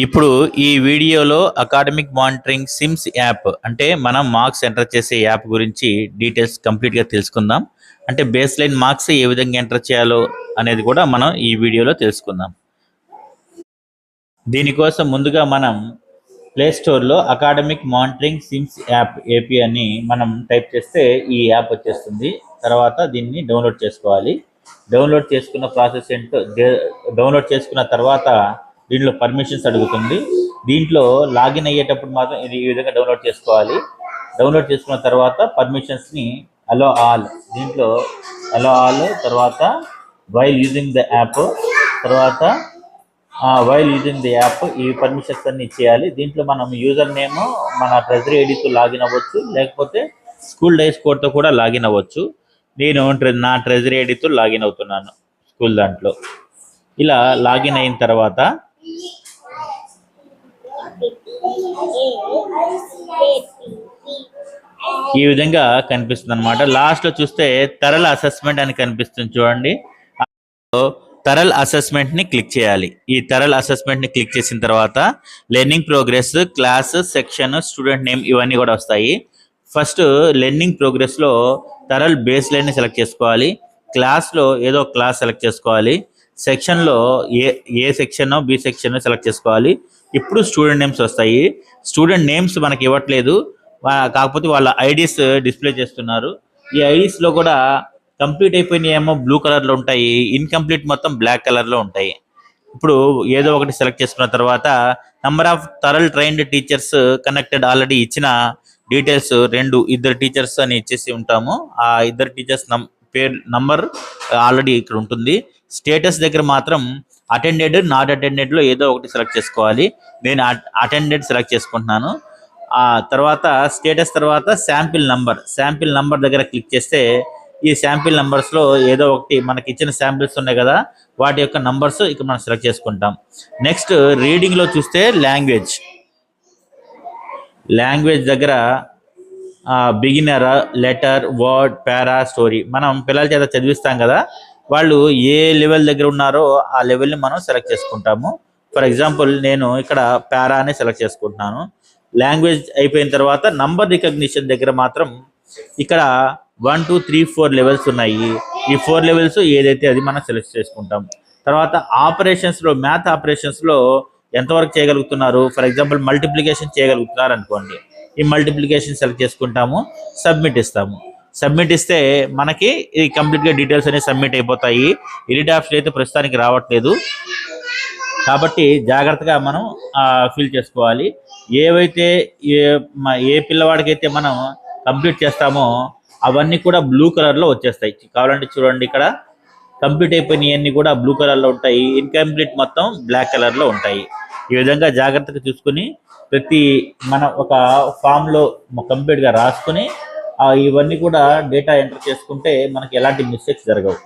ఇప్పుడు ఈ వీడియోలో అకాడమిక్ మానిటరింగ్ సిమ్స్ యాప్ అంటే మనం మార్క్స్ ఎంటర్ చేసే యాప్ గురించి డీటెయిల్స్ కంప్లీట్గా తెలుసుకుందాం. అంటే బేస్ లైన్ మార్క్స్ ఏ విధంగా ఎంటర్ చేయాలో అనేది కూడా మనం ఈ వీడియోలో తెలుసుకుందాం. దీనికోసం ముందుగా మనం ప్లే స్టోర్లో academic monitoring SIMS app AP అని మనం టైప్ చేస్తే ఈ యాప్ వచ్చేస్తుంది. తర్వాత దీన్ని డౌన్లోడ్ చేసుకోవాలి. డౌన్లోడ్ చేసుకున్న ప్రాసెస్ ఏంటో డౌన్లోడ్ చేసుకున్న తర్వాత దీంట్లో పర్మిషన్స్ అడుగుతుంది. దీంట్లో లాగిన్ అయ్యేటప్పుడు మాత్రం ఇది ఈ విధంగా డౌన్లోడ్ చేసుకోవాలి. డౌన్లోడ్ చేసుకున్న తర్వాత పర్మిషన్స్ని అలో ఆల్ దీంట్లో అలో ఆల్ తర్వాత వైల్ యూజింగ్ ద యాప్ తర్వాత వైల్ యూజింగ్ ది యాప్ ఈ పర్మిషన్స్ అన్ని ఇచ్చేయాలి. దీంట్లో మనం యూజర్ నేమ్ మన ట్రెజరీ ఐడితో లాగిన్ అవ్వచ్చు లేకపోతే స్కూల్ డైస్ కోడ్తో కూడా లాగిన్ అవ్వచ్చు. నేను ట్రె- నా ట్రెజరీ ఐడితో లాగిన్ అవుతున్నాను స్కూల్ దాంట్లో. ఇలా లాగిన్ అయిన తర్వాత ఈ విధంగా కనిపిస్తుంది అనమాట లాస్ట్లో చూస్తే తరల్ అసెస్మెంట్ అని కనిపిస్తుంది చూడండి. తరల్ అసెస్మెంట్ని క్లిక్ చేయాలి. ఈ తరల్ అసెస్మెంట్ని క్లిక్ చేసిన తర్వాత learning progress class section student name ఇవన్నీ కూడా వస్తాయి. ఫస్ట్ లెర్నింగ్ ప్రోగ్రెస్లో తరల్ బేస్ లైన్ని సెలెక్ట్ చేసుకోవాలి. క్లాస్లో ఏదో క్లాస్ సెలెక్ట్ చేసుకోవాలి. సెక్షన్లో A A section B section select చేసుకోవాలి. ఇప్పుడు స్టూడెంట్ నేమ్స్ వస్తాయి. స్టూడెంట్ నేమ్స్ మనకి ఇవ్వట్లేదు. కాకపోతే వాళ్ళ ఐడీస్ డిస్ప్లే చేస్తున్నారు. ఈ ఐడీస్లో కూడా కంప్లీట్ అయిపోయినాయేమో బ్లూ కలర్లో ఉంటాయి. ఇన్కంప్లీట్ మొత్తం బ్లాక్ కలర్లో ఉంటాయి. ఇప్పుడు ఏదో ఒకటి సెలెక్ట్ చేసుకున్న తర్వాత number of TaRL trained teachers connected already ఇచ్చిన డీటెయిల్స్ రెండు ఇద్దరు టీచర్స్ అని ఇచ్చేసి ఉంటాము. ఆ ఇద్దరు టీచర్స్ నం పేరు నంబర్ ఆల్రెడీ uh, ఇక్కడ ఉంటుంది. స్టేటస్ దగ్గర మాత్రం అటెండెడ్ నాట్ అటెండెడ్లో ఏదో ఒకటి సెలెక్ట్ చేసుకోవాలి. నేను అటెండెడ్ సెలెక్ట్ చేసుకుంటున్నాను. ఆ తర్వాత స్టేటస్ తర్వాత శాంపిల్ నంబర్ శాంపిల్ నంబర్ దగ్గర క్లిక్ చేస్తే ఈ శాంపిల్ నెంబర్స్లో ఏదో ఒకటి మనకి ఇచ్చిన శాంపిల్స్ ఉన్నాయి కదా వాటి యొక్క నంబర్స్ ఇక్కడ మనం సెలెక్ట్ చేసుకుంటాం. నెక్స్ట్ రీడింగ్లో చూస్తే లాంగ్వేజ్ లాంగ్వేజ్ దగ్గర beginner letter word para story మనం పిల్లల చేత చదివిస్తాం కదా వాళ్ళు ఏ లెవెల్ దగ్గర ఉన్నారో ఆ లెవెల్ని మనం సెలెక్ట్ చేసుకుంటాము. ఫర్ ఎగ్జాంపుల్ నేను ఇక్కడ పారాని సెలెక్ట్ చేసుకుంటున్నాను. లాంగ్వేజ్ అయిపోయిన తర్వాత నంబర్ రికగ్నిషన్ దగ్గర మాత్రం ఇక్కడ one two three four levels ఉన్నాయి. ఈ ఫోర్ లెవెల్స్ ఏదైతే అది మనం సెలెక్ట్ చేసుకుంటాం. తర్వాత ఆపరేషన్స్లో మ్యాథ్ ఆపరేషన్స్లో ఎంతవరకు చేయగలుగుతున్నారు? ఫర్ ఎగ్జాంపుల్ మల్టిప్లికేషన్ చేయగలుగుతున్నారు అనుకోండి ఈ మల్టిప్లికేషన్ సెలెక్ట్ చేసుకుంటాము సబ్మిట్ ఇస్తాము. సబ్మిట్ ఇస్తే మనకి ఇది కంప్లీట్గా డీటెయిల్స్ అనేవి సబ్మిట్ అయిపోతాయి. ఎడిట్ ఆప్షన్ అయితే ప్రస్తుతానికి రావట్లేదు. కాబట్టి జాగ్రత్తగా మనం ఫిల్ చేసుకోవాలి. ఏవైతే ఏ ఏ పిల్లవాడికైతే మనం కంప్లీట్ చేస్తామో అవన్నీ కూడా బ్లూ కలర్లో వచ్చేస్తాయి. కావాలంటే చూడండి ఇక్కడ. కంప్లీట్ అయిపోయినవన్నీ కూడా బ్లూ కలర్లో ఉంటాయి. ఇన్కంప్లీట్ మొత్తం బ్లాక్ కలర్లో ఉంటాయి. ఈ విధంగా జాగ్రత్తగా చూసుకుని ప్రతి మన ఒక ఫామ్లో కంప్లీట్గా రాసుకుని ఇవన్నీ కూడా డేటా ఎంటర్ చేసుకుంటే మనకి ఎలాంటి మిస్టేక్స్ జరగవు.